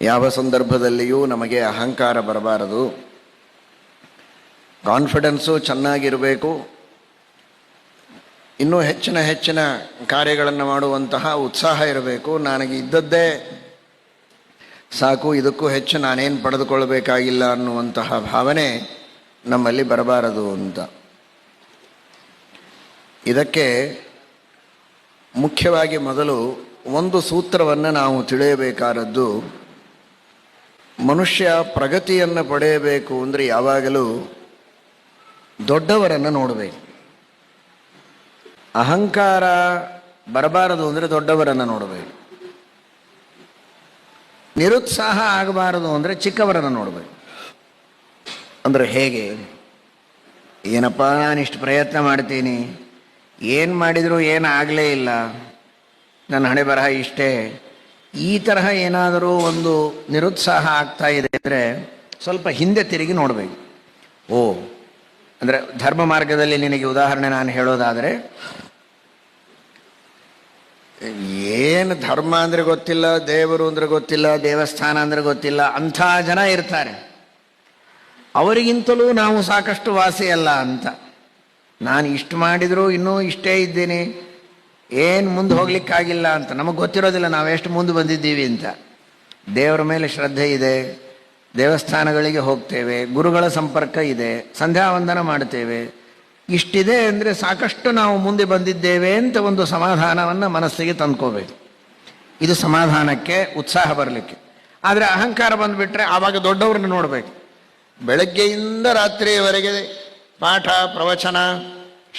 ಯಾವ ಸಂದರ್ಭದಲ್ಲಿಯೂ ನಮಗೆ ಅಹಂಕಾರ ಬರಬಾರದು. ಕಾನ್ಫಿಡೆನ್ಸು ಚೆನ್ನಾಗಿರಬೇಕು. ಇನ್ನೂ ಹೆಚ್ಚಿನ ಹೆಚ್ಚಿನ ಕಾರ್ಯಗಳನ್ನು ಮಾಡುವಂತಹ ಉತ್ಸಾಹ ಇರಬೇಕು. ನನಗೆ ಇದ್ದದ್ದೇ ಸಾಕು, ಇದಕ್ಕೂ ಹೆಚ್ಚು ನಾನೇನು ಪಡೆದುಕೊಳ್ಳಬೇಕಾಗಿಲ್ಲ ಅನ್ನುವಂತಹ ಭಾವನೆ ನಮ್ಮಲ್ಲಿ ಬರಬಾರದು ಅಂತ. ಇದಕ್ಕೆ ಮುಖ್ಯವಾಗಿ ಮೊದಲು ಒಂದು ಸೂತ್ರವನ್ನು ನಾವು ತಿಳಿಯಬೇಕಾದದ್ದು ಮನುಷ್ಯ ಪ್ರಗತಿಯನ್ನು ಪಡೆಯಬೇಕು ಅಂದರೆ ಯಾವಾಗಲೂ ದೊಡ್ಡವರನ್ನು ನೋಡಬೇಕು. ಅಹಂಕಾರ ಬರಬಾರದು ಅಂದರೆ ದೊಡ್ಡವರನ್ನು ನೋಡಬೇಕು. ನಿರುತ್ಸಾಹ ಆಗಬಾರದು ಅಂದರೆ ಚಿಕ್ಕವರನ್ನು ನೋಡಬೇಕು. ಅಂದರೆ ಹೇಗೆ? ಏನಪ್ಪ ನಾನಿಷ್ಟು ಪ್ರಯತ್ನ ಮಾಡ್ತೀನಿ, ಏನು ಮಾಡಿದರೂ ಏನು ಆಗಲೇ ಇಲ್ಲ, ನನ್ನ ಹಣೆ ಬರಹ ಇಷ್ಟೇ ಈ ತರಹ ಏನಾದರೂ ಒಂದು ನಿರುತ್ಸಾಹ ಆಗ್ತಾ ಇದೆ ಅಂದರೆ ಸ್ವಲ್ಪ ಹಿಂದೆ ತಿರುಗಿ ನೋಡಬೇಕು. ಓ, ಅಂದರೆ ಧರ್ಮ ಮಾರ್ಗದಲ್ಲಿ ನಿನಗೆ ಉದಾಹರಣೆ ನಾನು ಹೇಳೋದಾದರೆ, ಏನು ಧರ್ಮ ಅಂದರೆ ಗೊತ್ತಿಲ್ಲ, ದೇವರು ಅಂದರೆ ಗೊತ್ತಿಲ್ಲ, ದೇವಸ್ಥಾನ ಅಂದರೆ ಗೊತ್ತಿಲ್ಲ, ಅಂಥ ಜನ ಇರ್ತಾರೆ. ಅವರಿಗಿಂತಲೂ ನಾವು ಸಾಕಷ್ಟು ವಾಸಿ ಅಲ್ಲ ಅಂತ. ನಾನು ಇಷ್ಟು ಮಾಡಿದರೂ ಇನ್ನೂ ಇಷ್ಟೇ ಇದ್ದೀನಿ. ಏನು ಮುಂದೆ ಹೋಗ್ಲಿಕ್ಕಾಗಿಲ್ಲ ಅಂತ ನಮಗೆ ಗೊತ್ತಿರೋದಿಲ್ಲ ನಾವು ಎಷ್ಟು ಮುಂದೆ ಬಂದಿದ್ದೀವಿ ಅಂತ. ದೇವರ ಮೇಲೆ ಶ್ರದ್ಧೆ ಇದೆ, ದೇವಸ್ಥಾನಗಳಿಗೆ ಹೋಗ್ತೇವೆ, ಗುರುಗಳ ಸಂಪರ್ಕ ಇದೆ ಸಂಧ್ಯಾ ವಂದನ ಮಾಡ್ತೇವೆ. ಇಷ್ಟಿದೆ ಅಂದರೆ ಸಾಕಷ್ಟು ನಾವು ಮುಂದೆ ಬಂದಿದ್ದೇವೆ ಅಂತ ಒಂದು ಸಮಾಧಾನವನ್ನು ಮನಸ್ಸಿಗೆ ತಂದ್ಕೋಬೇಕು. ಇದು ಸಮಾಧಾನಕ್ಕೆ ಉತ್ಸಾಹ ಬರಲಿಕ್ಕೆ. ಆದರೆ ಅಹಂಕಾರ ಬಂದುಬಿಟ್ರೆ ಆವಾಗ ದೊಡ್ಡವ್ರನ್ನ ನೋಡಬೇಕು. ಬೆಳಗ್ಗೆಯಿಂದ ರಾತ್ರಿಯವರೆಗೆ ಪಾಠ, ಪ್ರವಚನ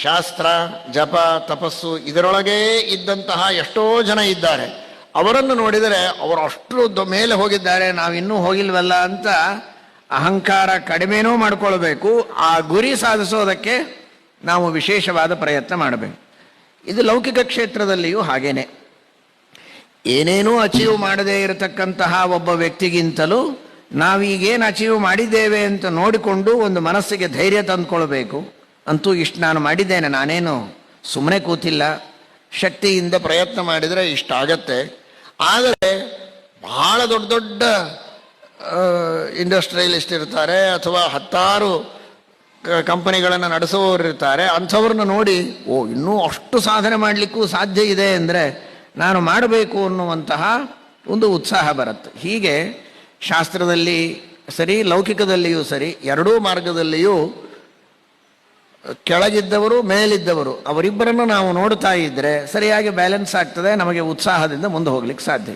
ಶಾಸ್ತ್ರ, ಜಪ, ತಪಸ್ಸು ಇದರೊಳಗೇ ಇದ್ದಂತಹ ಎಷ್ಟೋ ಜನ ಇದ್ದಾರೆ. ಅವರನ್ನು ನೋಡಿದರೆ ಅವರು ಅಷ್ಟು ಮೇಲೆ ಹೋಗಿದ್ದಾರೆ ನಾವು ಇನ್ನೂ ಹೋಗಿಲ್ವಲ್ಲ ಅಂತ ಅಹಂಕಾರ ಕಡಿಮೆನೂ ಮಾಡಿಕೊಳ್ಬೇಕು, ಆ ಗುರಿ ಸಾಧಿಸೋದಕ್ಕೆ ನಾವು ವಿಶೇಷವಾದ ಪ್ರಯತ್ನ ಮಾಡಬೇಕು. ಇದು ಲೌಕಿಕ ಕ್ಷೇತ್ರದಲ್ಲಿಯೂ ಹಾಗೇನೆ. ಏನೇನೂ ಅಚೀವ್ ಮಾಡದೇ ಇರತಕ್ಕಂತಹ ಒಬ್ಬ ವ್ಯಕ್ತಿಗಿಂತಲೂ ನಾವೀಗೇನು ಅಚೀವ್ ಮಾಡಿದ್ದೇವೆ ಅಂತ ನೋಡಿಕೊಂಡು ಒಂದು ಮನಸ್ಸಿಗೆ ಧೈರ್ಯ ತಂದುಕೊಳ್ಬೇಕು. ಅಂತೂ ಇಷ್ಟು ನಾನು ಮಾಡಿದ್ದೇನೆ, ನಾನೇನು ಸುಮ್ಮನೆ ಕೂತಿಲ್ಲ. ಶಕ್ತಿಯಿಂದ ಪ್ರಯತ್ನ ಮಾಡಿದರೆ ಇಷ್ಟಾಗತ್ತೆ. ಆದರೆ ಬಹಳ ದೊಡ್ಡ ದೊಡ್ಡ ಇಂಡಸ್ಟ್ರಿಯಲಿಸ್ಟ್ ಇರ್ತಾರೆ ಅಥವಾ ಹತ್ತಾರು ಕಂಪನಿಗಳನ್ನು ನಡೆಸುವವರು ಇರ್ತಾರೆ, ಅಂಥವ್ರನ್ನ ನೋಡಿ, ಓ, ಇನ್ನೂ ಅಷ್ಟು ಸಾಧನೆ ಮಾಡಲಿಕ್ಕೂ ಸಾಧ್ಯ ಇದೆ ಅಂದರೆ ನಾನು ಮಾಡಬೇಕು ಅನ್ನುವಂತಹ ಒಂದು ಉತ್ಸಾಹ ಬರುತ್ತೆ. ಹೀಗೆ ಶಾಸ್ತ್ರದಲ್ಲಿ ಸರಿ, ಲೌಕಿಕದಲ್ಲಿಯೂ ಸರಿ, ಎರಡೂ ಮಾರ್ಗದಲ್ಲಿಯೂ ಕೆಳಗಿದ್ದವರು ಮೇಲಿದ್ದವರು ಅವರಿಬ್ಬರನ್ನು ನಾವು ನೋಡ್ತಾ ಇದ್ದರೆ ಸರಿಯಾಗಿ ಬ್ಯಾಲೆನ್ಸ್ ಆಗ್ತದೆ ನಮಗೆ ಉತ್ಸಾಹದಿಂದ ಮುಂದೆ ಹೋಗ್ಲಿಕ್ಕೆ ಸಾಧ್ಯ.